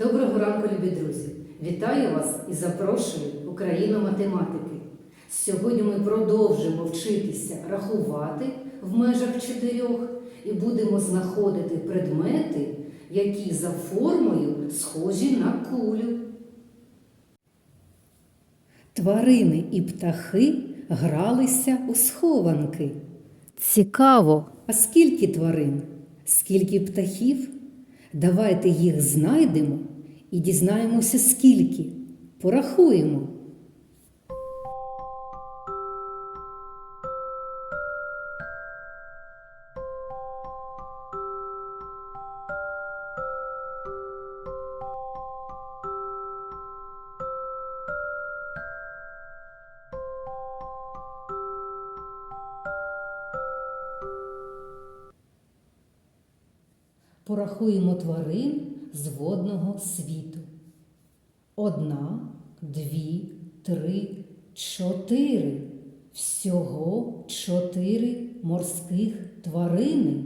Доброго ранку, любі друзі! Вітаю вас і запрошую Україну математики. Сьогодні ми продовжимо вчитися рахувати в межах чотирьох і будемо знаходити предмети, які за формою схожі на кулю. Тварини і птахи гралися у схованки. Цікаво, а скільки тварин, скільки птахів? Давайте їх знайдемо і дізнаємося скільки. Порахуємо. Порахуємо тварин з водного світу. Одна, дві, три, чотири. Всього чотири морських тварини.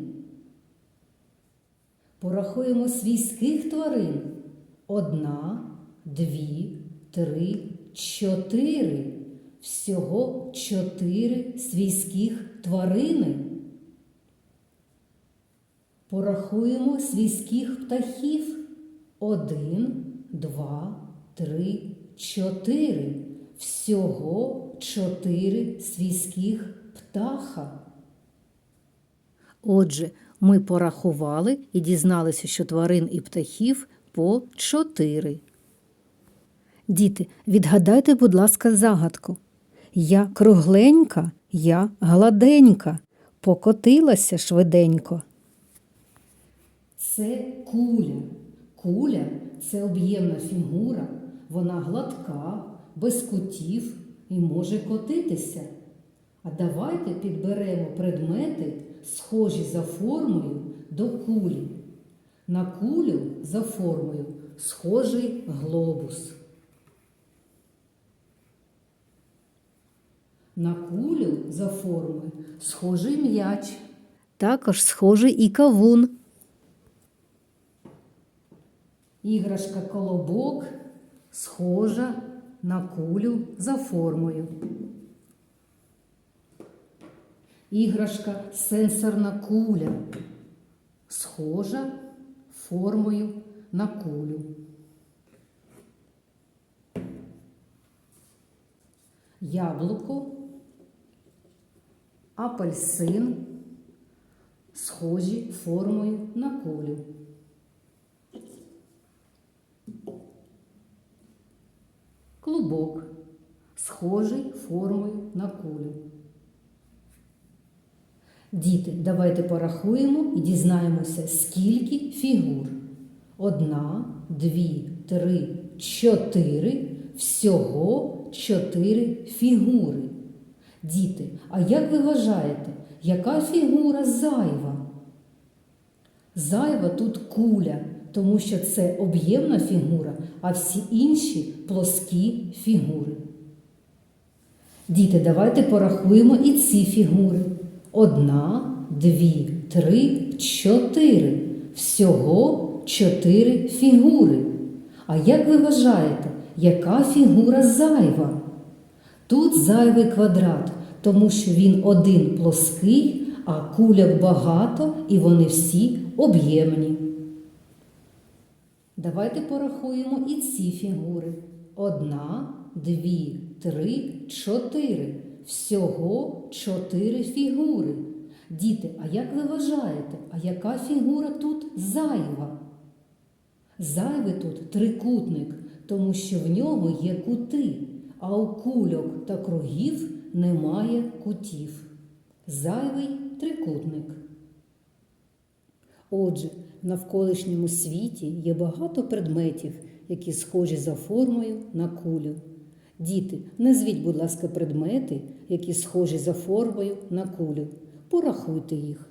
Порахуємо свійських тварин. Одна, дві, три, чотири. Всього чотири свійських тварини. Порахуємо свійських птахів. Один, два, три, чотири. Всього чотири свійських птаха. Отже, ми порахували і дізналися, що тварин і птахів по чотири. Діти, відгадайте, будь ласка, загадку. Я кругленька, я гладенька, покотилася швиденько. Це куля. Куля це об'ємна фігура, вона гладка, без кутів і може котитися. А давайте підберемо предмети, схожі за формою до кулі. На кулю за формою схожий глобус. На кулю за формою схожий м'яч. Також схожий і кавун. Іграшка колобок схожа на кулю за формою. Іграшка сенсорна куля схожа формою на кулю. Яблуко, апельсин схожі формою на кулю. Клубок схожий формою на кулю. Діти, давайте порахуємо і дізнаємося, скільки фігур. Одна, дві, три, чотири. Всього чотири фігури. Діти, а як ви вважаєте, яка фігура зайва? Зайва тут куля, тому що це об'ємна фігура, а всі інші плоскі фігури. Діти, давайте порахуємо і ці фігури. Одна, дві, три, чотири. Всього чотири фігури. А як ви вважаєте, яка фігура зайва? Тут зайвий квадрат, тому що він один плоский, а куляк багато і вони всі об'ємні. Давайте порахуємо і ці фігури. Одна, дві, три, чотири. Всього чотири фігури. Діти, а як ви вважаєте, а яка фігура тут зайва? Зайвий тут трикутник, тому що в нього є кути, а у кульок та кругів немає кутів. Зайвий трикутник. Отже, навколишньому світі є багато предметів, які схожі за формою на кулю. Діти, назвіть, будь ласка, предмети, які схожі за формою на кулю. Порахуйте їх.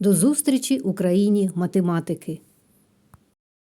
До зустрічі Україні математики!